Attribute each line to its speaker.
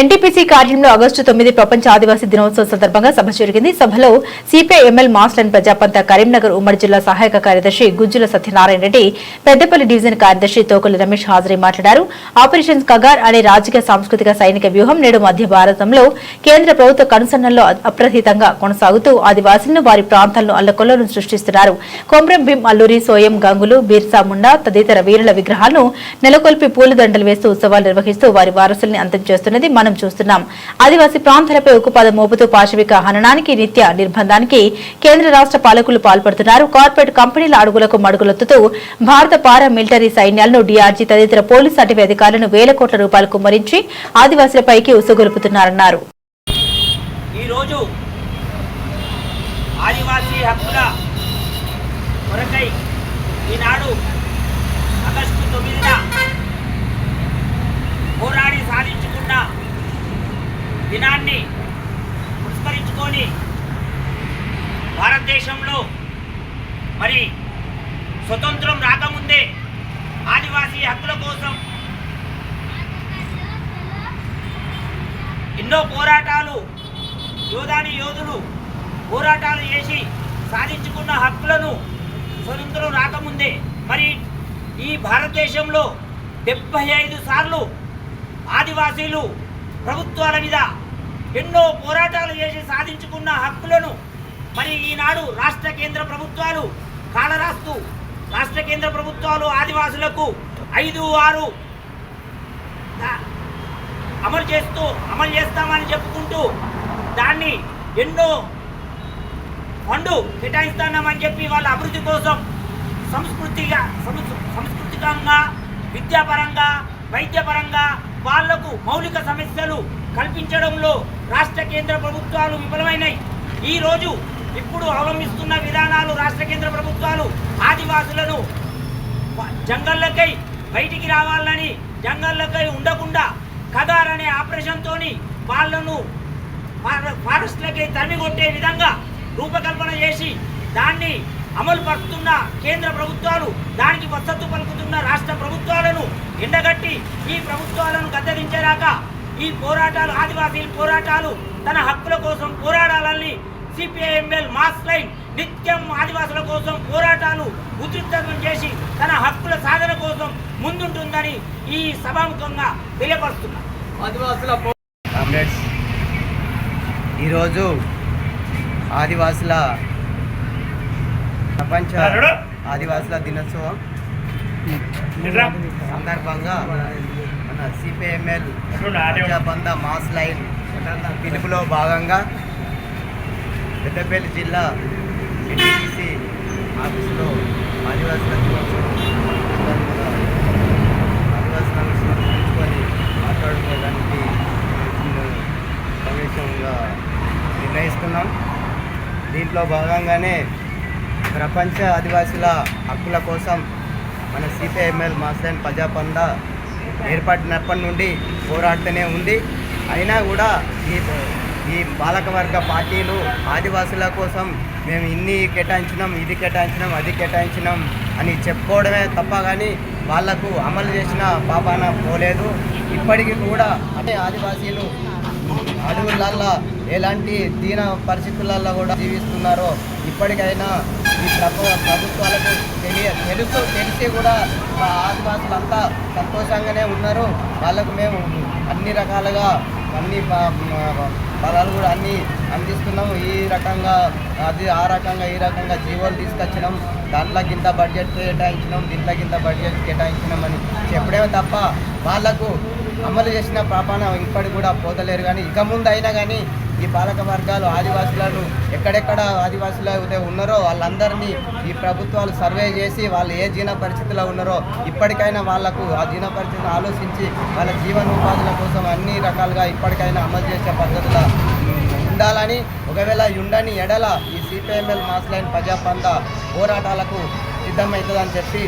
Speaker 1: NTPC కార్యంలో August తొమ్మిది ప్రపంచ ఆదివాసీ దినోత్సవం సందర్భంగా సభ జరిగింది. సభలో సిపిఐఎంఎల్ మాస్లన్ ప్రజాపంత కరీంనగర్ ఉమ్మడి జిల్లా సహాయక కార్యదర్శి గుజ్జుల సత్యనారాయణ రెడ్డి పెద్దపల్లి డివిజన్ కార్యదర్శి తోకలి రమేష్ హాజరై మాట్లాడారు. ఆపరేషన్ కగార్ అనే రాజకీయ సాంస్కృతిక సైనిక వ్యూహం నేడు మధ్య భారతంలో కేంద్ర ప్రభుత్వ కనుసన్నల్లో అప్రహితంగా కొనసాగుతూ ఆదివాసులను వారి ప్రాంతాలను అల్లకొల్లను సృష్టిస్తున్నారు. కొమ్రం భీం అల్లూరి సోయం గంగులు బీర్సా ముండా తదితర వీరుల విగ్రహాలను నెలకొల్పి పూలదండలు వేస్తూ ఉత్సవాలు నిర్వహిస్తూ వారి వారసుల్ని అంతం చేస్తున్నది మనం చూస్తున్నాం. ఆదివాసీ ప్రాంతాలపై ఉక్కుపాద మోపుతూ పాశవిక హననానికి నిత్య నిర్బంధానికి కేంద్ర రాష్ట్ర పాలకులు పాల్పడుతున్నారు. కార్పొరేట్ కంపెనీల అడుగులకు మడుగులొత్తుతూ భారత పారా మిలిటరీ సైన్యాలను డీఆర్జీ తదితర పోలీసు అటవీ అధికారులను వేల కోట్ల రూపాయలు కుమ్మరించి ఆదివాసులపైకి ఉసుగొలుపుతున్నారన్నారు.
Speaker 2: ఈరోజు ఆదివాసీ హక్కుల కొరకై ఈనాడు ఆగస్టు తొమ్మిదిన పోరాడి దినాన్ని పురస్కరించుకొని భారతదేశంలో మరి స్వతంత్రం రాకముందే ఆదివాసీ హక్కుల కోసం ఎన్నో పోరాటాలు యోధాని యోధులు పోరాటాలు చేసి సాధించుకున్న హక్కులను స్వతంత్రం రాకముందే మరి ఈ భారతదేశంలో డెబ్బై ఐదు సార్లు ఆదివాసీలు ప్రభుత్వాల మీద ఎన్నో పోరాటాలు చేసి సాధించుకున్న హక్కులను మరి ఈనాడు రాష్ట్ర కేంద్ర ప్రభుత్వాలు కాలరాస్తూ రాష్ట్ర కేంద్ర ప్రభుత్వాలు ఆదివాసులకు ఐదు ఆరు దా- అమలు చేస్తూ అమలు చేస్తామని చెప్పుకుంటూ దాన్ని ఎన్నో ఫండు కేటాయిస్తున్నామని చెప్పి వాళ్ళ అభివృద్ధి కోసం సంస్కృతిగా సంస్కృతికంగా విద్యాపరంగా వైద్యపరంగా వాళ్ళకు మౌలిక సమస్యలు కల్పించడంలో రాష్ట్ర కేంద్ర ప్రభుత్వాలు విఫలమైనాయి. ఈ రోజు ఇప్పుడు అవలంబిస్తున్న విధానాలు రాష్ట్ర కేంద్ర ప్రభుత్వాలు ఆదివాసులను జంగల్లకై బయటికి రావాలని జంగల్లకై ఉండకుండా కదార్ అనే ఆపరేషన్తోని వాళ్ళను ఫారెస్ట్లకై తరిమి కొట్టే విధంగా రూపకల్పన చేసి దాన్ని అమలు పరుస్తున్న కేంద్ర ప్రభుత్వాలు దానికి మద్దతు పలుకుతున్న రాష్ట్ర ప్రభుత్వాలను ఎండగట్టి ఈ ప్రభుత్వాలను గద్దెదించేరాక ఈ పోరాటాలు ఆదివాసీ పోరాటాలు తన హక్కుల కోసం పోరాడాలని సిపిఐఎంఎల్ మాస్ లైన్ నిత్యం ఆదివాసుల కోసం పోరాటాలు ఉధృతం చేసి తన హక్కుల సాధన కోసం ముందుంటుందని ఈ సభాముఖంగా తెలియపరుస్తున్నారు
Speaker 3: ఆదివాసుల ఈరోజు ఆదివాసుల ప్రపంచ ఆదివాసుల దినోత్సవం సందర్భంగా మన సిపిఎంఎల్ ప్రజాబంధ మాస్ లైన్. పిలుపులో భాగంగా పెద్దపల్లి జిల్లా ఎన్టీసీ ఆఫీసులో ఆదివాసుల ఆదివాసులను స్మరించుకొని మాట్లాడుకోవడానికి ప్రవేశంగా నిర్ణయిస్తున్నాం. దీంట్లో భాగంగానే ప్రపంచ ఆదివాసుల హక్కుల కోసం మన సిపిఐఎంఎల్ మాస్లైన్ ప్రజాపంద ఏర్పడినప్పటి నుండి పోరాడుతూనే ఉంది. అయినా కూడా ఈ ఈ బాలకవర్గ పార్టీలు ఆదివాసుల కోసం మేము ఇన్ని కేటాయించినాం ఇది కేటాయించినాం అది కేటాయించినాం అని చెప్పుకోవడమే తప్ప కానీ వాళ్ళకు అమలు చేసిన పాపాన పోలేదు. ఇప్పటికీ కూడా అంటే ఆదివాసీలు అడవులల్లో ఎలాంటి దీన పరిస్థితులలో కూడా జీవిస్తున్నారో ఇప్పటికైనా ఈ ప్రభుత్వాలకు తెలియ తెలుసు తెలిసి కూడా మా ఆదివాసులంతా సంతోషంగానే ఉన్నారు. వాళ్ళకు మేము అన్ని రకాలుగా అన్ని పదాలు కూడా అన్ని అందిస్తున్నాము. ఈ రకంగా అది ఆ రకంగా ఈ రకంగా జీవోలు తీసుకొచ్చినాం. దాంట్లో కింద బడ్జెట్ కేటాయించినాం దీంట్లో కింద బడ్జెట్ కేటాయించినాం అని చెప్పడమే తప్ప వాళ్ళకు అమలు చేసిన ప్రాపాణం ఇప్పటికి కూడా పోతలేరు. కానీ ఇక ముందు అయినా కానీ ఈ పాలక వర్గాలు ఆదివాసులను ఎక్కడెక్కడ ఆదివాసులు అయితే ఉన్నారో వాళ్ళందరినీ ఈ ప్రభుత్వాలు సర్వే చేసి వాళ్ళు ఏ జీవన పరిస్థితిలో ఉన్నారో ఇప్పటికైనా వాళ్ళకు ఆ జీవన పరిస్థితిని ఆలోచించి వాళ్ళ జీవనోపాధుల కోసం అన్ని రకాలుగా ఇప్పటికైనా అమలు చేసే పద్ధతుల ఉండాలని ఒకవేళ ఉండని ఎడల ఈ సిపిఎంఎల్ మాస్లైన్ ప్రజాపంద పోరాటాలకు సిద్ధమవుతుందని చెప్పి